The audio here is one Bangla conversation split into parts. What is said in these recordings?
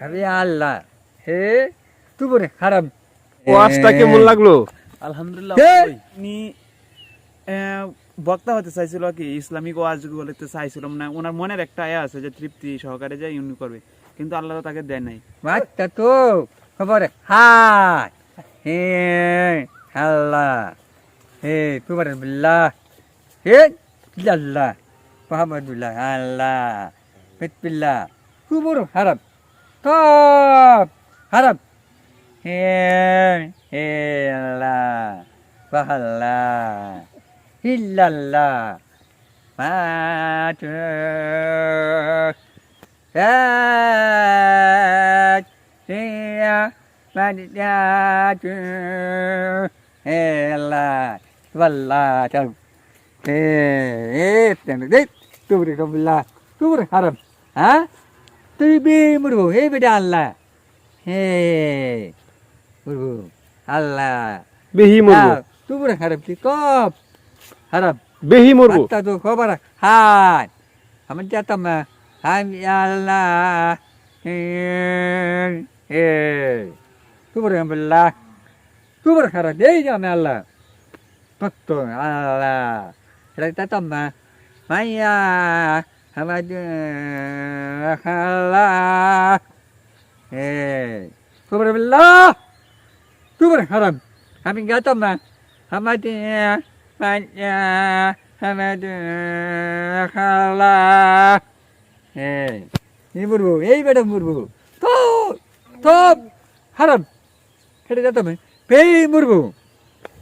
হাবি আল্লাহ। হে তুবরে ওয়াজটা কেমন লাগল? আলহামদুলিল্লাহ বক্তা হতে চাইছিল কি ইসলামিক ওয়াজ বলতে চাইছিল না ওনার মনের একটা আয়া আছে যে তৃপ্তি সহকারে যে ইউনি করবে কিন্তু আল্লাহ তো তাকে দেয় নাই। বাচ্চা তো খবর হাত। হে আল্লাহ। হে তুবরে বিল্লাহ। হে আল্লাহ। মোহাম্মদুল্লাহ আল্লাহ বিসমিল্লাহ তুবর খারাপ সব খারাপ হে হে আল্লাহ বাহাল্লাহ ইল্লাল্লাহ মাতু এক হিয়া মাদিয়াতু হে আল্লাহ wallah. tahu eh tanda dit tu beri billah tu beri haram ha tibi muru he beda Allah he muru Allah বেহি মরবো Ah, tu beri haram ti kop haram বেহি মরবো Mata tu kau bara han. Aman jata ma. Han ya Allah. Eh. Eh. Tu beri billah. Tu beri haram dei jam Allah. Betul Allah. Kita jata ma. Maya. Hamadu. Allah. Eh. Tu beri billah. Tu beri haram. Kami jata ma. Hamadu. Maya. Hamadu. Allah. Eh. Ini burbu. Eh, beda burbu. Top.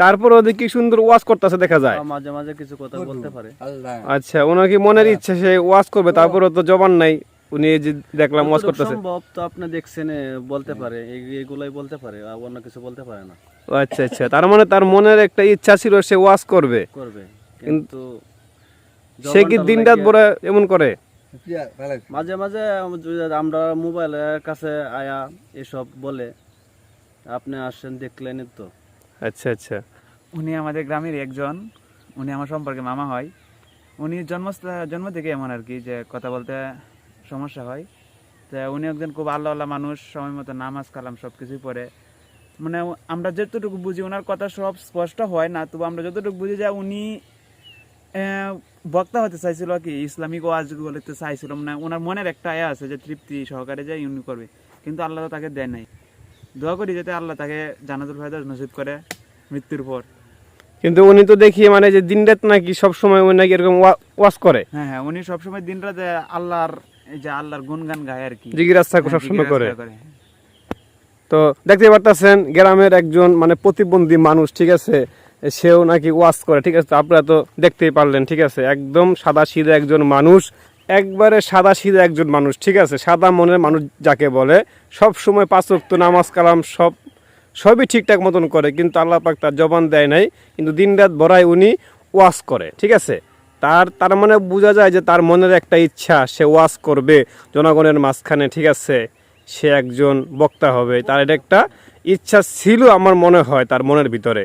তারপর ওদের কি সুন্দর ওয়াজ করতেছে দেখা যায়। মাঝে মাঝে কিছু কথা বলতে পারে। আচ্ছা ওনার কি মনের ইচ্ছে সে ওয়াজ করবে তারপরে তো জবান নাই উনি যে দেখলাম ওয়াজ করতেছে। সম্ভব তো আপনি দেখছেন বলতে পারে এগুলাই বলতে পারে আর অন্য কিছু বলতে পারে না। আচ্ছা আচ্ছা তার মানে তার মনের একটা ইচ্ছা ছিল সে ওয়াজ করবে। করবে কিন্তু সে কি দিন রাত ভরে এমন করে? মাঝে মাঝে আমরা মোবাইলের কাছে আয়া এসব বলে আপনি আসেন দেখলেন তো। আচ্ছা আচ্ছা। উনি আমাদের গ্রামের একজন। উনি আমার সম্পর্কে মামা হয়। উনি জন্ম জন্ম থেকে এমন আর কি যে কথা বলতে সমস্যা হয়। তো উনি একজন খুব আল্লাহ আল্লাহ মানুষ, সময় মতো নামাজ, কালাম সব কিছুই পড়ে। মানে আমরা যতটুকু বুঝি ওনার কথা সব স্পষ্ট হয় না, তবু আমরা যতটুকু বুঝি যে উনি বক্তা হতে চাইছিল কি ইসলামিক ওয়াজ বলতে চাইছিল। মানে ওনার মনের একটা আয়া আছে যে তৃপ্তি সহকারে যে ইউনি করবে। কিন্তু আল্লাহ তাকে দেয় নাই। দোয়া করি যাতে আল্লাহ তাকে জানাতুল ফায়দা নসিব করে মৃত্যুর পর। কিন্তু উনি তো দেখি মানে যে দিন রাত নাকি সব সময় উনি নাকি এরকম ওয়া- ওয়াজ করে। হ্যাঁ হ্যাঁ উনি সবসময় দিন রাতে আল্লাহর এই যে আল্লাহর গুনগান গায় আর কি। জিজ্ঞাসা হ্যাঁ, সবসময় করে। করে তো দেখতে পারতেছেন গ্রামের একজন মানে প্রতিবন্ধী মানুষ ঠিক আছে সেও নাকি ওয়াজ করে ঠিক আছে তো আপনারা তো দেখতেই পারলেন ঠিক আছে একদম সাদা সিধা একজন মানুষ একবারে সাদা সিধা একজন মানুষ, ঠিক আছে? সাদা মনের মানুষ যাকে বলে, সব সময় পাঁচক্ত নামাজ, কালাম, সব, সবই ঠিকঠাক মতন করে, কিন্তু আল্লাহ পাক তার জবান দেয় নাই, কিন্তু দিনরাত বড়ায় উনি ওয়াজ করে, ঠিক আছে? তার তার মানে বোঝা যায় যে তার মনের একটা ইচ্ছা, সে ওয়াজ করবে, জনগণের মাঝখানে, ঠিক আছে? সে একজন বক্তা হবে। তার এটা একটা ইচ্ছা ছিল আমার মনে হয়, তার মনের ভিতরে।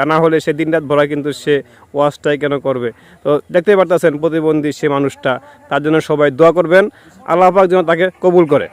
তা না হলে সে দিন রাত ভরা কিন্তু সে ওয়াজটাই কেন করবে? তো দেখতেই পারতেছেন প্রতিবন্ধী সে মানুষটা, তার জন্য সবাই দোয়া করবেন। আল্লাহ পাক যেন তাকে কবুল করে।